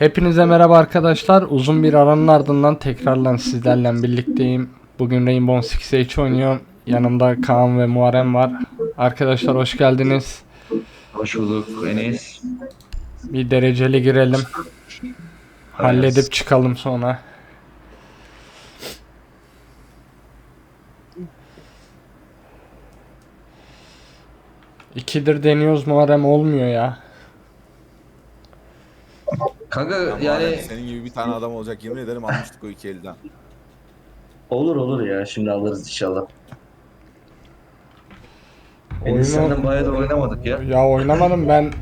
Hepinize merhaba arkadaşlar. Uzun bir aranın ardından tekrardan sizlerle birlikteyim. Bugün Rainbow Six Siege oynuyorum. Yanımda Kaan ve Muharrem var. Arkadaşlar hoş geldiniz. Hoş bulduk Enes. Bir dereceli girelim. Halledip çıkalım sonra. İkidir deniyoruz Muharrem olmuyor ya. Kanka Yani yani senin gibi bir tane adam olacak yemin ederim almıştık o iki elden. olur olur ya şimdi alırız inşallah. Oyunu- senden bayağı da oynamadık ya. Ya oynamadım ben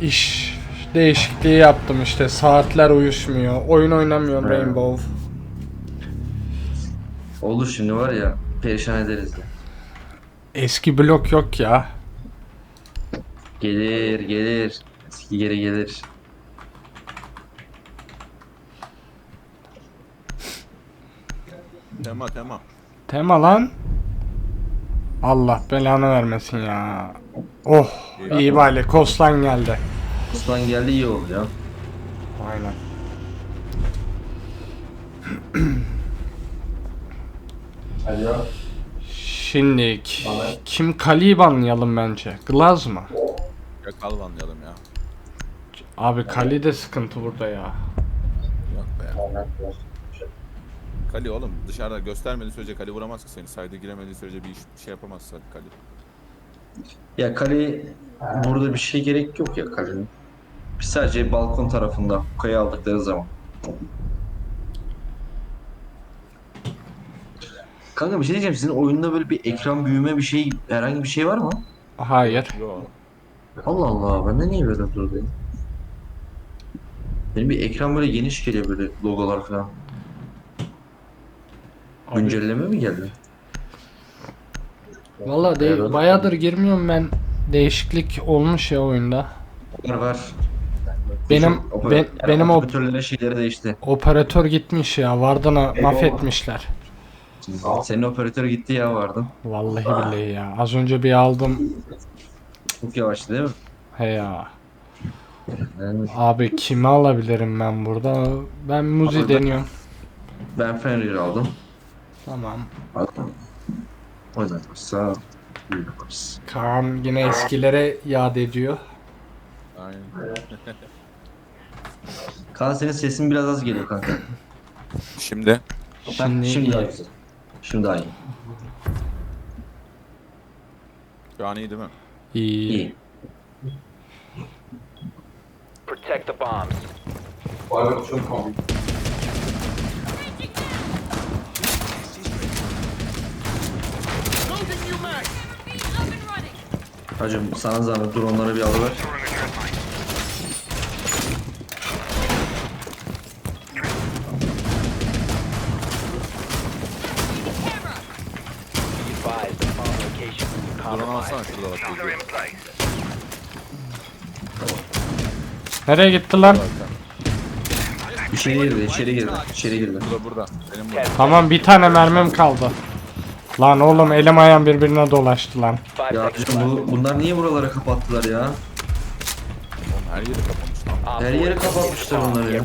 iş değişikliği yaptım işte saatler uyuşmuyor. Oyun oynamıyorum He. Rainbow. Olur şimdi var ya perişan ederiz ya. Eski blok yok ya. Gelir gelir. Eski geri gelir. Tema tema. Tema lan. Allah belanı vermesin ya. Oh iyi bari Koslan geldi. Osman geldi iyi oldu ya. Aynen. Şimdi kim Kali'yi banlayalım bence? Glaz mı? Ya kalvanlayalım ya. Abi Kali de sıkıntı burada ya. Yok be ya. Kali oğlum dışarıda göstermediği sürece Kali vuramaz ki seni. Sayda giremediği sürece bir iş bir şey yapamaz Kali. Kali. Ya kale burada bir şey gerek yok ya kalenin. Biz sadece balkon tarafında kayı aldıkları zaman. Kanka bir şey diyeceğim sizin oyunda böyle bir ekran büyüme bir şey herhangi bir şey var mı? Hayır. Yo. Allah Allah bende niye böyle durdu ya? Benim bir ekran böyle geniş geliyor böyle logolar falan. Abi, Güncelleme mi geldi? Valla de, bayağıdır girmiyorum ben. Değişiklik olmuş ya oyunda. Var var. Benim Oper- ben, yani benim o operatörlerin şeyleri değişti. operatör gitmiş ya. Vardana mahvetmişler. Senin operatör gitti ya vardı. Vallahi billahi ya. Az önce bir aldım. Çok yavaştı değil mi? He ya. Yani Abi kimi alabilirim ben burada? Ben Muzi Abi ben- deniyorum. ben Fenrir aldım. Tamam. Aldım. O yüzden sağ yaparız. Kaan yine eskilere yad ediyor. Aynen. Kaan senin sesin biraz az geliyor kanka. Şimdi Şimdi, Şimdi daha iyi. güzel. Şimdi daha iyi. şu an iyi değil mi? iyi. İyi. Protect the bombs. Hacım sana zahmet dur onları bir alıver. Drone alsana şurada bak. Nereye gitti lan? İçeri girdi, içeri girdi, içeri girdi. Burada burada. Benim burada. Tamam bir tane mermim kaldı. Lan oğlum elim ayağım birbirine dolaştı lan. Ya left. bu, bunlar niye buraları kapattılar ya? Her yeri. Op Her yeri kapatmışlar onları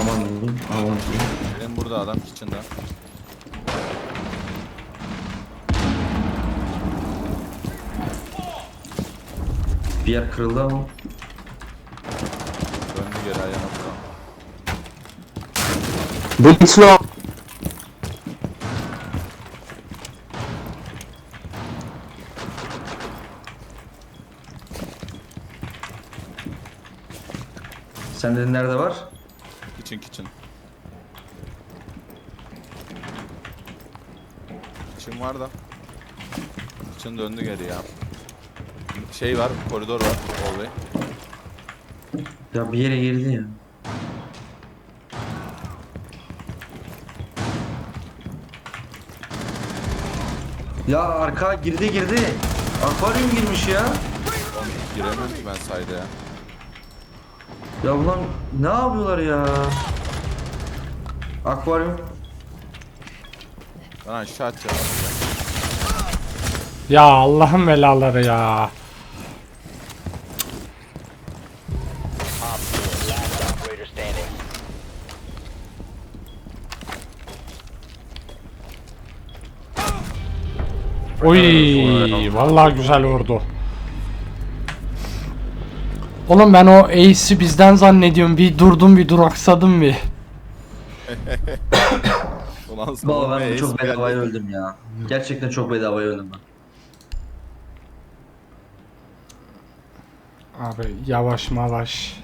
Aman diyeyim, aman diyeyim. Benim burada adam kitchen'da. Bir yer kırıldı ama. Döndü geri ayağına buradan. Sende nerede var? kitchen kitchen. Kitchen var da. Kitchen döndü geri ya. Şey var koridor var hallway. Ya bir yere girdi ya. Ya arka girdi girdi. Akvaryum girmiş ya. Giremem ki ben sayda ya. Ya ulan ne yapıyorlar ya? Akvaryum. Ben aşağı atacağım. Ya Allah'ın belaları ya. Op 4, last operator standing. Oy, vallahi güzel vurdu. Oğlum ben o ace'i bizden zannediyorum. Bir durdum bir duraksadım bir. Ulan sonra Baba ben çok bedavaya geldi. öldüm ya. Gerçekten çok bedavaya öldüm ben. Abi yavaş malaş.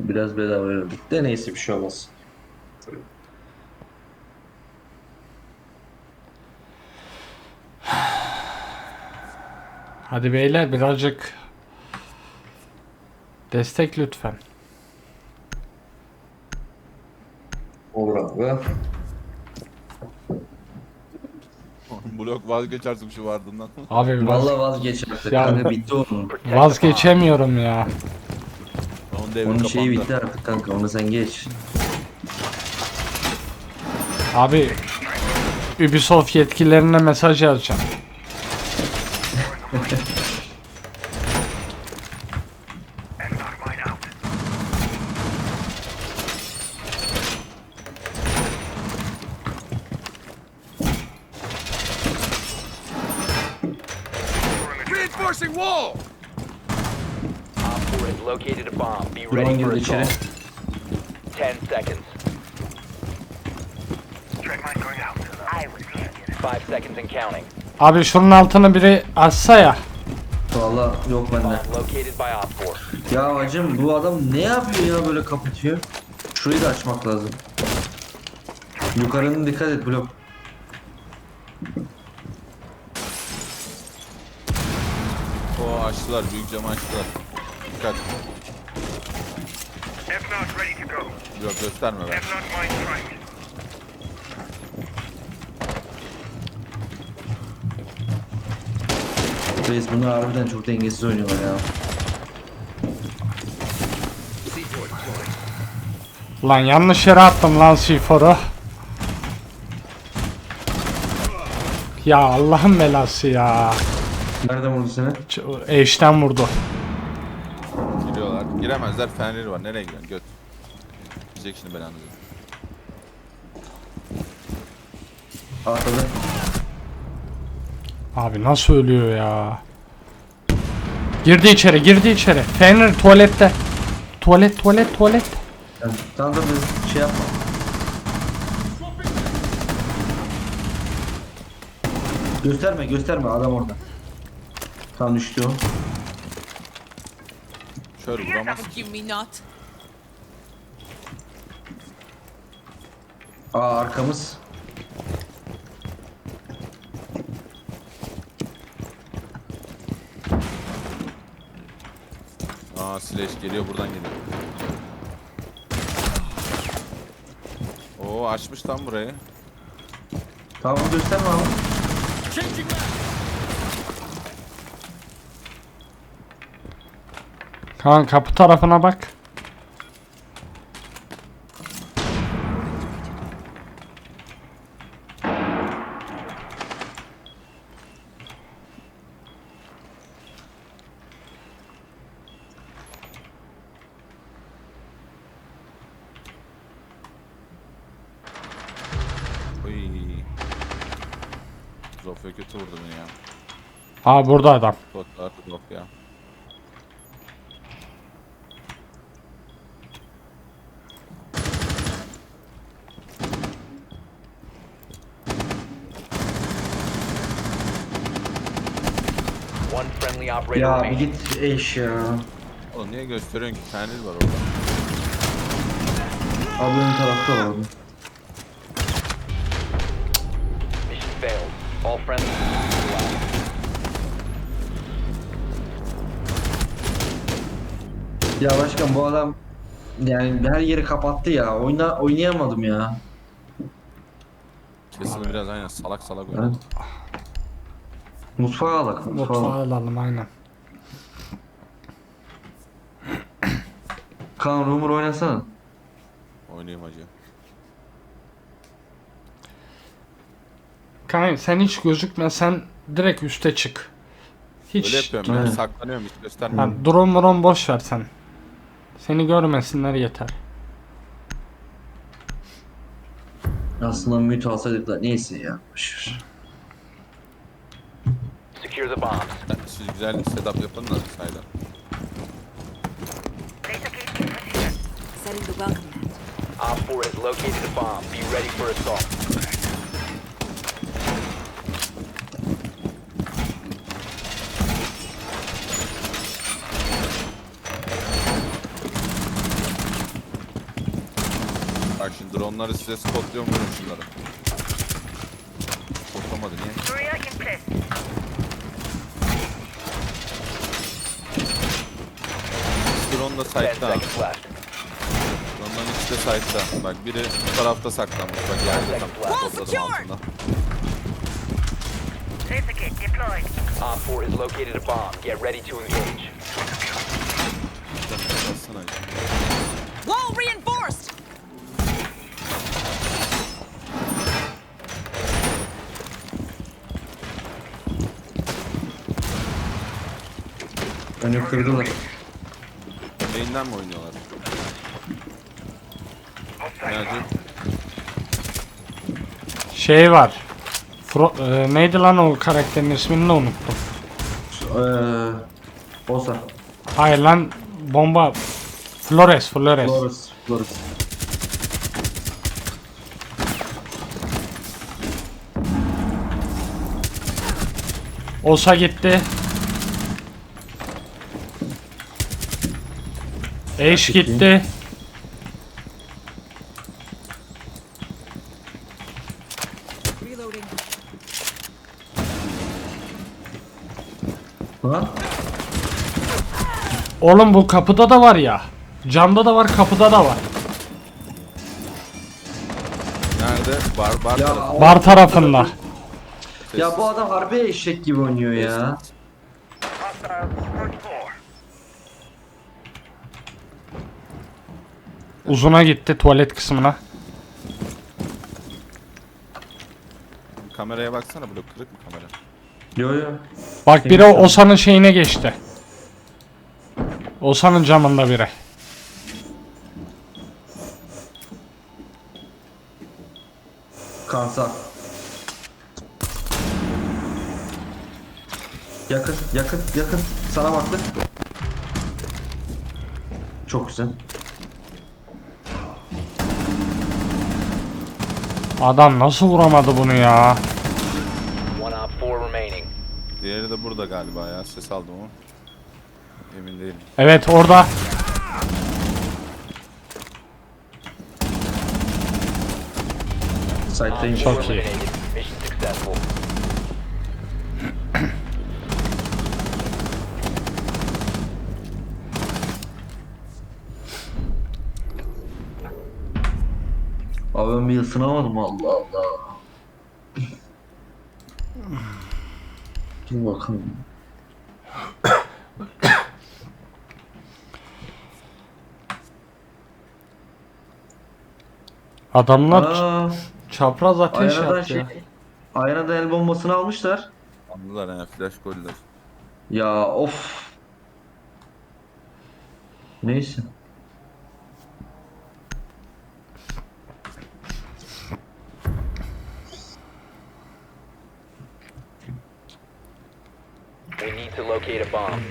Biraz bedavaya öldük. De neyse bir şey olmaz. Hadi beyler birazcık destek lütfen. Olur abi. Blok vazgeçersin şu vardığından. Abi vaz- Vallahi vazgeç artık. Ya- Kanka bitti onun. Vazgeçemiyorum ya. Onun devri Onun kapandı. şeyi bitti artık kanka. Onu sen geç. Abi Ubisoft yetkililerine mesaj yazacağım. Reinforcing wall! Op 4 has located a bomb. Be ready for assault. 10 seconds. 5 seconds and counting. Abi şunun altını biri açsa ya. Vallahi yok bende. Bomb located by Op 4. Ya hacım bu adam ne yapıyor ya böyle kapatıyor? Şurayı da açmak lazım. Yukarının dikkat et blok. O açtılar, büyük camı açtılar. Dikkat. F-Not ready to go. Blok gösterme ben. F-Not mine strike. Reis bunlar harbiden çok dengesiz oynuyorlar ya. Lan yanlış yere attım lan C4'u. Ya Allah'ın belası ya. Nereden vurdu seni? Ç- Eşten vurdu. Giriyorlar. Giremezler, feneri var. Nereye gidiyorsun? Göt. Gidecek şimdi belanı. Atladı. Abi nasıl ölüyor ya? Girdi içeri, girdi içeri. Fener tuvalette. Tuvalet, tuvalet, tuvalet. Yani, tamam da bir şey yapma. Gösterme gösterme adam orada. Tam düştü o. Şöyle vuramaz. Aa arkamız. Aa slash geliyor buradan geliyor. Oo açmış tam burayı. Tamam gösterme abi. Kaan kapı tarafına bak. Zofia kötü vurdu beni ya. Aa burada adam. Botlar Zofia. One friendly operator Ya bir remaining. git eş ya. Oğlum niye gösteriyorsun ki? Feneri var orada. Abi ön tarafta var abi. All friendly. Ya başkan bu adam yani her yeri kapattı ya. Oyna oynayamadım ya. Kesimi biraz aynen salak salak oynuyor. Evet. Mutfağa alak. Mutfağa. Mutfağı alalım aynen. Kaan Rumor oynasana. Oynayayım hacı. Kanka sen hiç gözükme sen direkt üste çık. Hiç Öyle yapıyorum ben saklanıyorum hiç göstermiyorum. Ha, drone drone boş ver sen. Seni görmesinler yeter. Aslında mute alsaydık da neyse ya. boş ver. Secure the bombs. Siz güzel setup yapın da sayda. Laser gate in position. Setting the welcome mat. Op 4 has located a bomb. Be ready for assault. Dronları size spotluyor mu şunları? Spotlamadı niye? Drone da 10 site'da. Drone'ların ikisi de site'da. Bak biri bu tarafta saklanmış. Bak yerde tam topladım altında. Gate deployed. Op 4 has located a bomb. Get ready to engage. Bassana. Önü kırdılar. Main'den mi oynuyorlar? Ne acı? Şey var. Fro e, neydi lan o karakterin ismini de unuttum. Eee... Osa. Hayır lan bomba Flores Flores. Flores. Flores. Osa gitti. Eş gitti. Ha? Oğlum bu kapıda da var ya. Camda da var kapıda da var. Nerede? Bar bar Ya, tarafı. Bar tarafında. ya bu adam harbi eşek gibi oynuyor ya. Uzuna gitti tuvalet kısmına. Kameraya baksana burada kırık mı kamera? Yo yo. Bak biri Osa'nın şeyine geçti. Osa'nın camında biri. Kansa. Yakın, yakın, yakın. Sana baktı. Çok güzel. Adam nasıl vuramadı bunu ya? One op 4 remaining. Diğeri de burada galiba ya. Ses aldım ama. Emin değilim. Evet orada. Site'dayım. Çok iyi. Eliminated. Isınamadım Allah Allah. Dur bakalım. Adamlar Aa, çapraz ateş aynadan yaptı. şey, ya. aynadan el bombasını almışlar. Anladılar yani flash goller. Ya of. Neyse. Locate a bomb.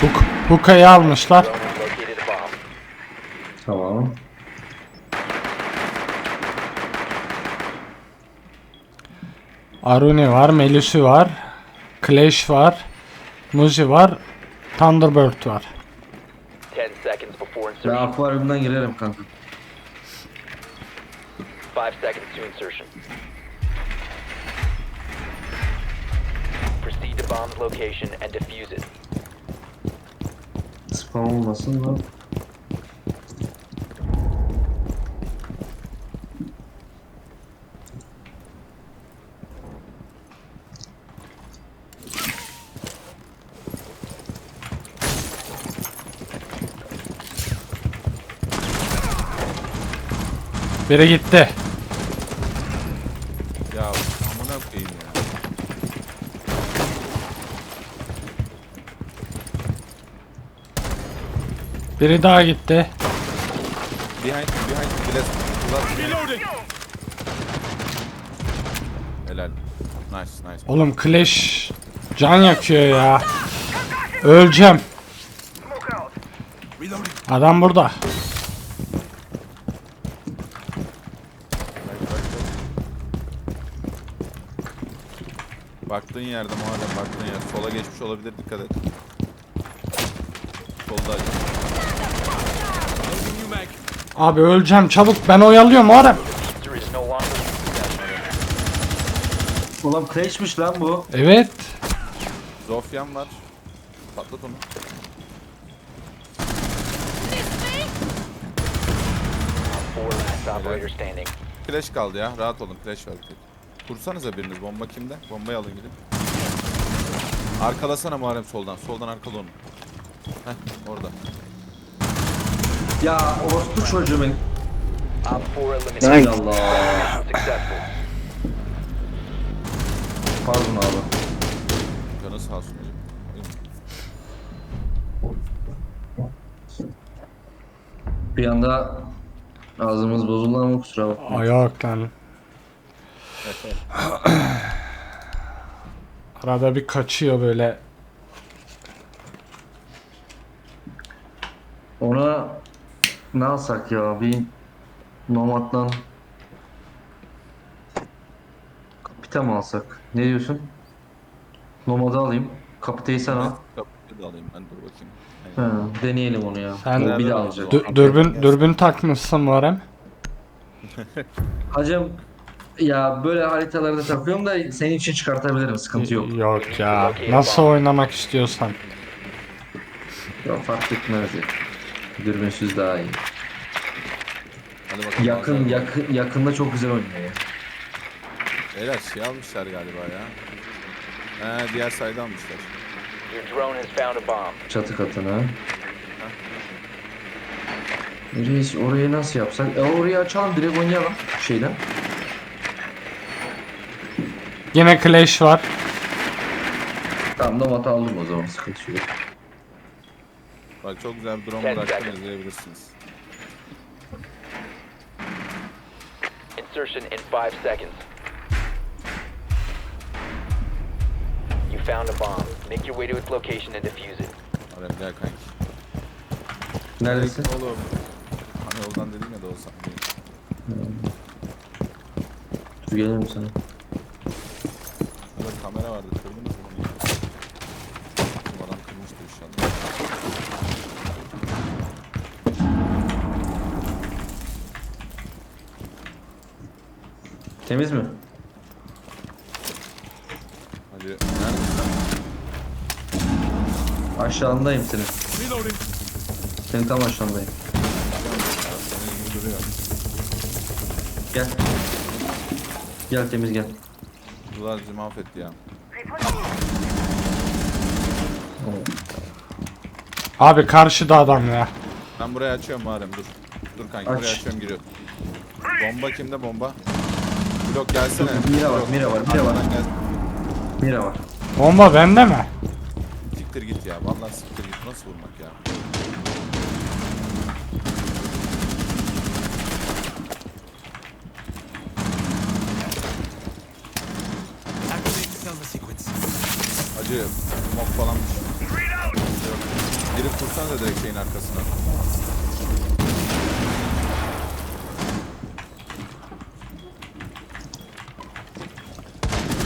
Huk Huka'yı almışlar. Tamam. Aruni var, Melusi var, Clash var, Muzi var, Thunderbird var. 10 seconds before Ben akvaryumdan girerim kanka. Five seconds to insertion. Proceed to bomb's location and defuse it. Spam olmasın da. Biri gitti. Ya amına koyayım ya. Biri daha gitti. Behind, behind, blast. Reloading. Helal. Nice, nice. Oğlum Clash can yakıyor ya. Öleceğim. Adam burada. Baktığın yerde Muharrem baktığın yer. Sola geçmiş olabilir dikkat et. Solda. Abi öleceğim çabuk ben oyalıyorum Muharrem. Ulan Clash'miş lan bu. Evet. Zofyan var. Patlat onu. Four last operator standing. Flash kaldı ya. Rahat olun. Flash var. bir tek. Kursanıza biriniz. Bomba kimde? Bombayı alın gidin. Arkalasana Muharrem soldan. Soldan arkala onu. Heh orada. Ya orospu çocuğu benim. Op 4 eliminated. Allah. Successful. Pardon abi. Canı sağ olsun. Bir anda ağzımız bozuldu ama kusura bakma. Ay yok lan. Arada bir kaçıyor böyle. Ona ne alsak ya? Bir Nomad'dan Kapite mi alsak? Ne diyorsun? Nomad'ı alayım. Kapiteyi sen al. Kapıyı da alayım ben dur bakayım. Aynen. Ha, deneyelim onu ya. Sen- O bir de alacak. Dü- dürbün dürbün takmışsın Muharrem. Hacım ya böyle haritalarda takıyorum da senin için çıkartabilirim. Sıkıntı yok. Yok ya. Nasıl oynamak istiyorsan. Ya fark etmez ya. Dürbünsüz daha iyi. Hadi bakalım. Yakın yakın yakında çok güzel oynuyor ya. Beyler şey almışlar galiba ya. He diğer sayda almışlar. Your drone has found a bomb. Çatı katına. Reis orayı nasıl yapsak? E orayı açalım direkt oynayalım şeyden. Yine Clash var. Tamam da mata aldım o zaman sıkıntı yok. Bak çok güzel bir drone bıraktım izleyebilirsiniz. Insertion in five seconds. You found a bomb. Make your way to its location and defuse it. Arem gel kanki. Neredesin? Oğlum. Hani yoldan dedim ya da olsam. Dur gelelim sana. Kamera vardı kırdınız mı onu adam kırmıştır inşallah. Temiz mi? Hadi neredesin? Aşağındayım senin. Senin tam aşağındayım. Gel. Gel temiz gel. Bunlar bizi mahvetti ya. Abi karşıda adam ya. Ben burayı açıyorum Muharrem dur. Dur kanki Aç. burayı açıyorum giriyor. Bomba kimde bomba? Blok gelsene. Mira var, Blok. mira var, mira var. Arkadan gel. Mira var. Bomba bende mi? Siktir git ya. Vallahi siktir git. Nasıl vurmak ya? Acı, mok falan Girip kursanıza direkt şeyin arkasına.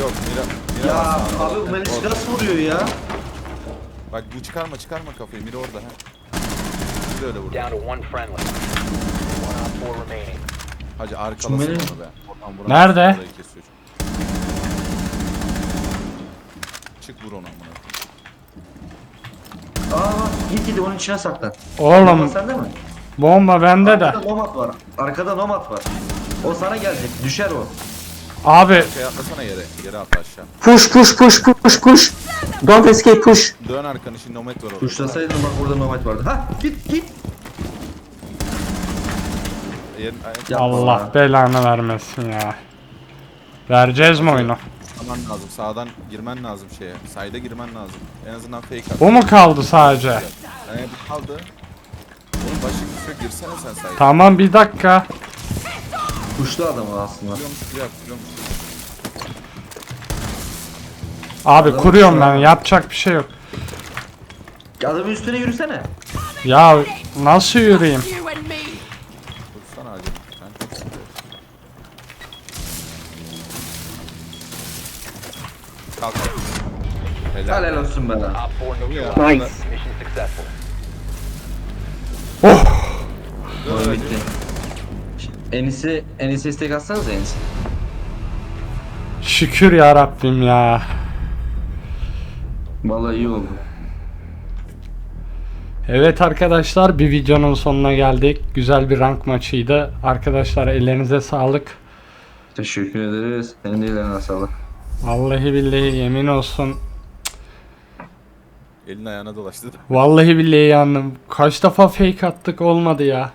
Yok, Mira, Mira Ya var abi bu Orada. Melis nasıl vuruyor ya? Bak bu çıkarma çıkarma kafayı. Mira orada ha. Bir de öyle vurdu. Down to one friendly. One op 4 remaining. Hacı arkalasın Benim- onu be. Oradan vuramazsın, Nerede? orayı kesiyor. Çık vur onu amına. Aa git git onun içine saklan. Oğlum Nomad sende mi? bomba bende de. Arkada nomad var. Arkada nomad var. O sana gelecek. Düşer o. Abi Şey atlasana yere. Yere atla aşağı. Push, push, push, push, push. Don't escape, push. Dön arkanı şimdi nomad var orada. Tuşlasaydın bak orada nomad vardı. Ha git git. Yerin, Yapma Allah belanı vermesin ya. Vereceğiz mi oyunu? Aman lazım. Sağdan girmen lazım şeye. Sayda girmen lazım. En azından fake at. Bu mu kaldı sadece? Yani bu kaldı. Oğlum başka şey girsene sen sayda. Tamam bir dakika. Kuşlu adam aslında. Biliyormuş gibi yap. Biliyormuş gibi. Abi kuruyorum ben yapacak bir şey yok. Adamın üstüne yürüsene. Ya nasıl yürüyeyim? Helal. Olsun be lan. Op 4 Ya. neutralized. Nice. Mission successful. Oyun bitti. Enis'i, Enis'e istek atsanıza Enis. Şükür ya Rabbim ya. Vallahi iyi oldu. Evet arkadaşlar bir videonun sonuna geldik. Güzel bir rank maçıydı. Arkadaşlar ellerinize sağlık. Teşekkür ederiz. Senin de ellerine sağlık. Vallahi billahi yemin olsun. Elin ayağına dolaştı. Vallahi billahi yandım. Kaç defa fake attık olmadı ya.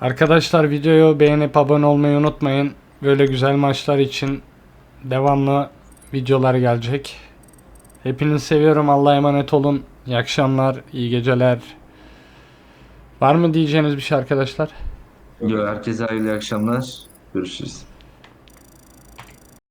Arkadaşlar videoyu beğenip abone olmayı unutmayın. Böyle güzel maçlar için devamlı videolar gelecek. Hepinizi seviyorum. Allah'a emanet olun. İyi akşamlar, iyi geceler. Var mı diyeceğiniz bir şey arkadaşlar? Yo, herkese hayırlı akşamlar. Görüşürüz.